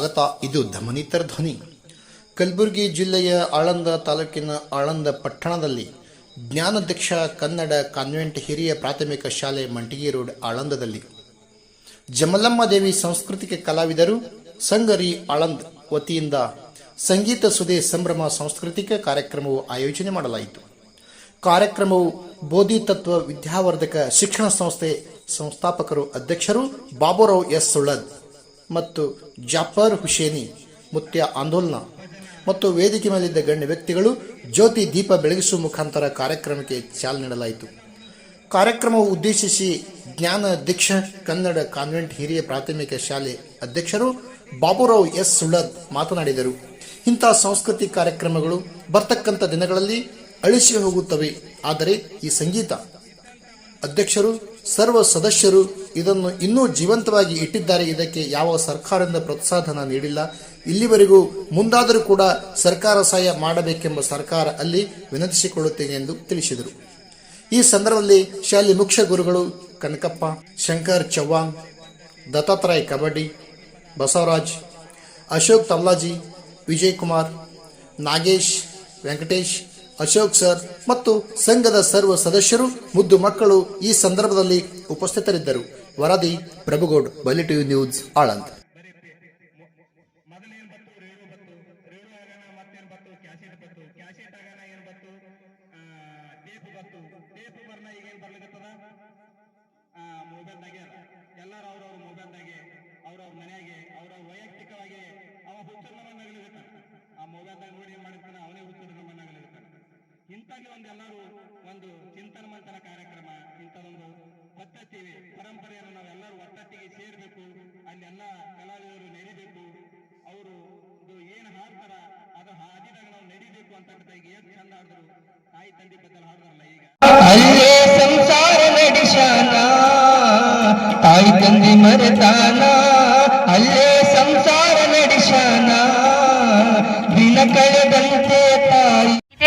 ಸ್ವಾಗತ. ಇದು ಧಮನಿತರ ಧ್ವನಿ. ಕಲಬುರಗಿ ಜಿಲ್ಲೆಯ ಆಳಂದ ತಾಲೂಕಿನ ಆಳಂದ ಪಟ್ಟಣದಲ್ಲಿ ಜ್ಞಾನಾಧ್ಯಕ್ಷ ಕನ್ನಡ ಕಾನ್ವೆಂಟ್ ಹಿರಿಯ ಪ್ರಾಥಮಿಕ ಶಾಲೆ ಮಂಟಿಗೆ ರೋಡ್ ಆಳಂದದಲ್ಲಿ. ಜಮಲಮ್ಮ ದೇವಿ ಸಾಂಸ್ಕೃತಿಕ ಕಲಾವಿದರು ಸಂಗರಿ ಆಳಂದ್ ವತಿಯಿಂದ ಸಂಗೀತ ಸುದೆ ಸಂಭ್ರಮ ಸಾಂಸ್ಕೃತಿಕ ಕಾರ್ಯಕ್ರಮವು ಆಯೋಜನೆ ಮಾಡಲಾಯಿತು. ಕಾರ್ಯಕ್ರಮವು ಬೋಧಿ ತತ್ವ ವಿದ್ಯಾವರ್ಧಕ ಶಿಕ್ಷಣ ಸಂಸ್ಥೆ ಸಂಸ್ಥಾಪಕರು ಅಧ್ಯಕ್ಷರು ಬಾಬುರಾವ್ ಎಸ್ ಸುಳ್ಳದ್. ಮತ್ತು ಜಾಫರ್ ಹುಸೇನಿ ಮುತ್ಯ ಆಂದೋಲನ ಮತ್ತು ವೇದಿಕೆ ಮೇಲಿದ್ದ ಗಣ್ಯ ವ್ಯಕ್ತಿಗಳು ಜ್ಯೋತಿ ದೀಪ ಬೆಳಗಿಸುವ ಮುಖಾಂತರ ಕಾರ್ಯಕ್ರಮಕ್ಕೆ ಚಾಲನೆ ನೀಡಲಾಯಿತು. ಕಾರ್ಯಕ್ರಮವು ಉದ್ದೇಶಿಸಿ ಜ್ಞಾನ ದೀಕ್ಷ ಕನ್ನಡ ಕಾನ್ವೆಂಟ್ ಹಿರಿಯ ಪ್ರಾಥಮಿಕ ಶಾಲೆ ಅಧ್ಯಕ್ಷರು ಬಾಬುರಾವ್ ಎಸ್. ಸುಳ್ಳದ್ ಮಾತನಾಡಿದರು. ಇಂತಹ ಸಾಂಸ್ಕೃತಿಕ ಕಾರ್ಯಕ್ರಮಗಳು ಬರ್ತಕ್ಕಂಥ ದಿನಗಳಲ್ಲಿ ಅಳಿಸಿ ಹೋಗುತ್ತವೆ. ಆದರೆ ಈ ಸಂಗೀತ ಅಧ್ಯಕ್ಷರು ಸರ್ವ ಸದಸ್ಯರು ಇದನ್ನು ಇನ್ನೂ ಜೀವಂತವಾಗಿ ಇಟ್ಟಿದ್ದಾರೆ. ಇದಕ್ಕೆ ಯಾವ ಸರ್ಕಾರದಿಂದ ಪ್ರೋತ್ಸಾಹನ ನೀಡಿಲ್ಲ. ಇಲ್ಲಿವರೆಗೂ ಮುಂದಾದರೂ ಕೂಡ ಸರ್ಕಾರ ಸಹಾಯ ಮಾಡಬೇಕೆಂಬ ಸರ್ಕಾರ ಅಲ್ಲಿ ವಿನಂತಿಸಿಕೊಳ್ಳುತ್ತೇನೆ ಎಂದು ತಿಳಿಸಿದರು. ಈ ಸಂದರ್ಭದಲ್ಲಿ ಶಾಲೆ ಮುಖ್ಯ ಗುರುಗಳು ಕನಕಪ್ಪ, ಶಂಕರ್ ಚವ್ಹಾಣ್, ದತ್ತಾತ್ರಾಯ್ ಕಬಡ್ಡಿ, ಬಸವರಾಜ್, ಅಶೋಕ್ ತಲ್ಲಾಜಿ ವಿಜಯ್ ಕುಮಾರ್ ನಾಗೇಶ್, ವೆಂಕಟೇಶ್ ಅಶೋಕ್ ಸರ್ ಮತ್ತು ಸಂಘದ ಸರ್ವ ಸದಸ್ಯರು, ಮುದ್ದು ಮಕ್ಕಳು ಈ ಸಂದರ್ಭದಲ್ಲಿ ಉಪಸ್ಥಿತರಿದ್ದರು. ವರದಿ, ಪ್ರಭುಗೌಡ್, ಬಲಿ ಟಿವಿ ನ್ಯೂಸ್, ಆಳಂದ್. ಅವ್ರವ್ರ ಮೊಬೈಲ್ದಾಗೆ ಅವ್ರವ್ರ ವೈಯಕ್ತಿಕವಾಗಿ ಅವ ಹುಚ್ಚರ ನಮ್ಮನ್ನಾಗಲಿರ್ತಾನೆ ಆ ಮೊಬೈಲ್ದಾಗ ನೋಡಿ ಇಂಥಲ್ಲಿ ಒಂದೆಲ್ಲರೂ ಒಂದು ಚಿಂತನ ಮಂಥನ ಕಾರ್ಯಕ್ರಮ, ಇಂಥದೊಂದು ಪದ್ಧತಿ ಪರಂಪರೆಯನ್ನು ನಾವೆಲ್ಲರೂ ಒತ್ತಟ್ಟಿಗೆ ಸೇರಬೇಕು, ಅಲ್ಲೆಲ್ಲ ಕಲಾವಿದರು ನಡಿಬೇಕು. ಅವರು ಏನು ಹಾಡ್ತಾರ, ಅದು ಹಾದಿದಾಗ ನಾವು ನಡಿಬೇಕು ಅಂತ ಈಗ ಏನ್ ಚಂದ ಹಾಡಿದ್ರು ತಾಯಿ ತಂದೆ ಬದಲು ಹಾಡ್ತಾರಲ್ಲ ಈಗ. ಅಲ್ಲೇ ಸಂಸಾರ ನಡೆಸಾನ, ತಾಯಿ ತಂದೆ ಮರೆತಾನ, ಅಲ್ಲೇ ಸಂಸಾರ ನಡೆಸಾನ, ದಿನ ಕಳೆದಂತೆ ತಾಯಿ